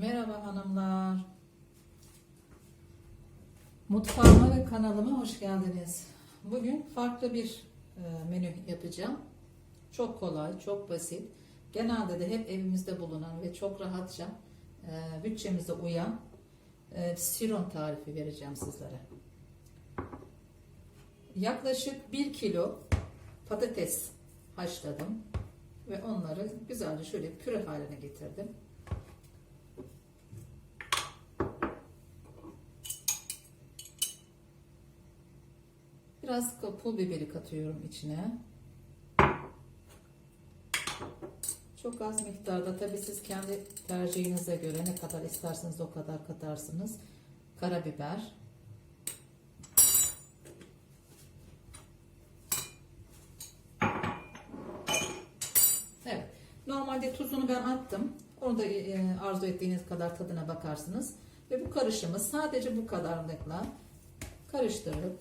Merhaba hanımlar. Mutfağıma ve kanalıma hoş geldiniz. Bugün farklı bir e, menü yapacağım. Çok kolay, çok basit. Genelde de hep evimizde bulunan ve çok rahatça e, bütçemize uyan e, siron tarifi vereceğim sizlere. Yaklaşık 1 kilo patates haşladım ve onları güzelce şöyle püre haline getirdim. Biraz pul biberi katıyorum içine. Çok az miktarda tabi siz kendi tercihinize göre ne kadar isterseniz o kadar katarsınız. Karabiber. Evet. Normalde tuzunu ben attım. Onu da e, arzu ettiğiniz kadar tadına bakarsınız. Ve bu karışımı sadece bu kadarlıkla karıştırıp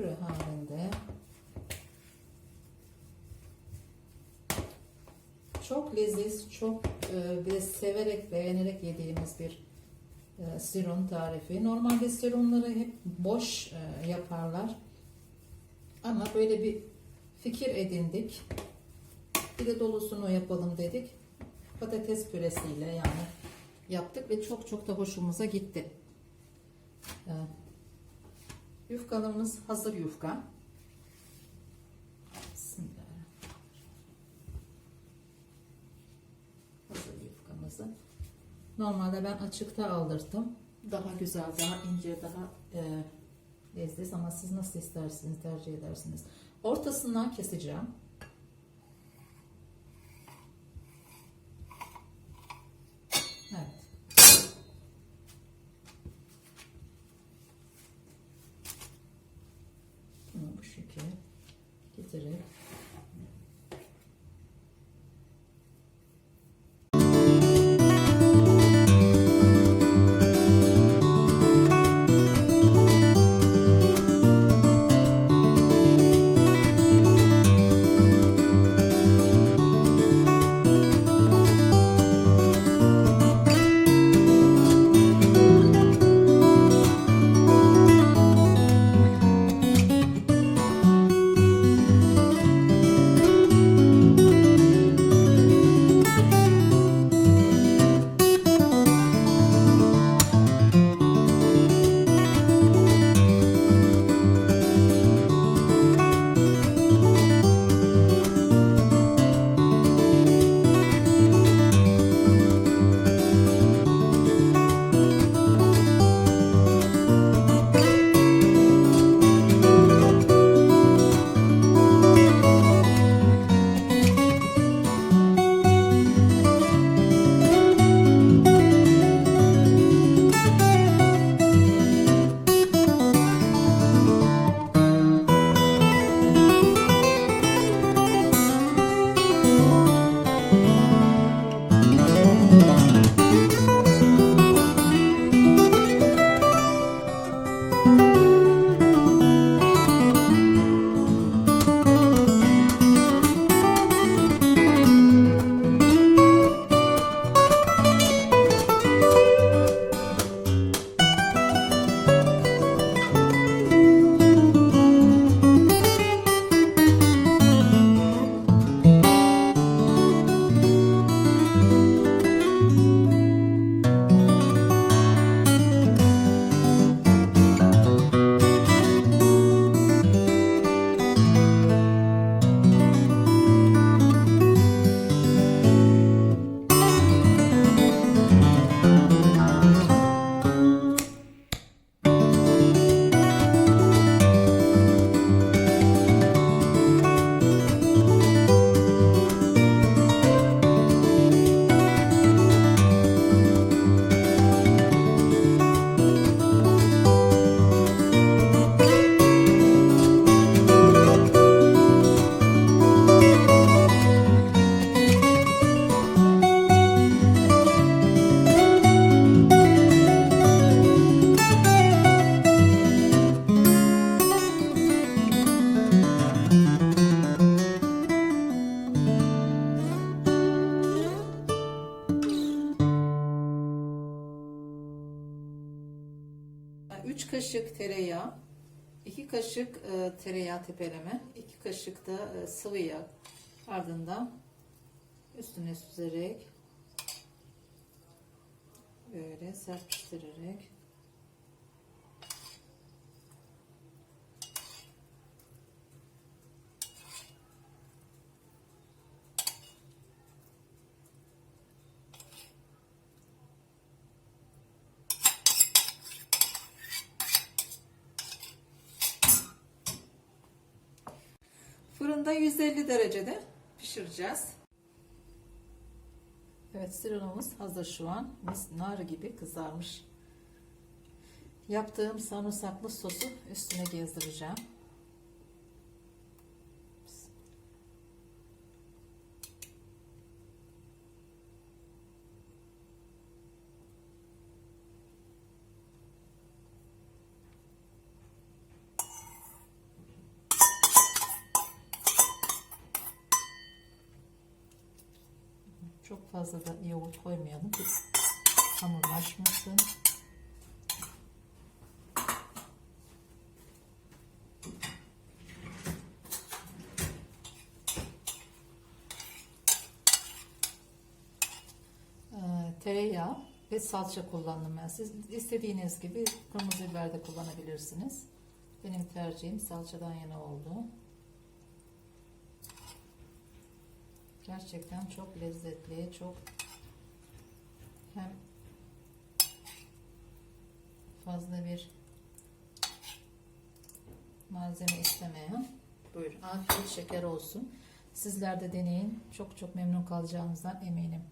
püre halinde çok leziz, çok e, bir de severek, beğenerek yediğimiz bir e, siron tarifi. Normalde sironları hep boş e, yaparlar. Ama böyle bir fikir edindik. Bir de dolusunu yapalım dedik. Patates püresiyle yani yaptık ve çok çok da hoşumuza gitti. E, Yufkalarımız hazır yufka. Hazır yufkamızı. Normalde ben açıkta aldırdım. Daha güzel, daha ince, daha e, leziz ama siz nasıl isterseniz tercih edersiniz. Ortasından keseceğim. 死人3 kaşık tereyağı, 2 kaşık e, tereyağı tepeleme, 2 kaşık da e, sıvı yağ. Ardından üstüne süzerek böyle serpiştirerek Fırında 150 derecede pişireceğiz. Evet siralomuz hazır şu an. Mis nar gibi kızarmış. Yaptığım sarımsaklı sosu üstüne gezdireceğim. Çok fazla da yoğurt koymayalım ki hamurlaşmasın. Ee, tereyağı ve salça kullandım ben. Siz istediğiniz gibi kırmızı biber de kullanabilirsiniz. Benim tercihim salçadan yana oldu. Gerçekten çok lezzetli, çok hem fazla bir malzeme istemeyen. Buyurun. Afiyet şeker olsun. Sizler de deneyin. Çok çok memnun kalacağınızdan eminim.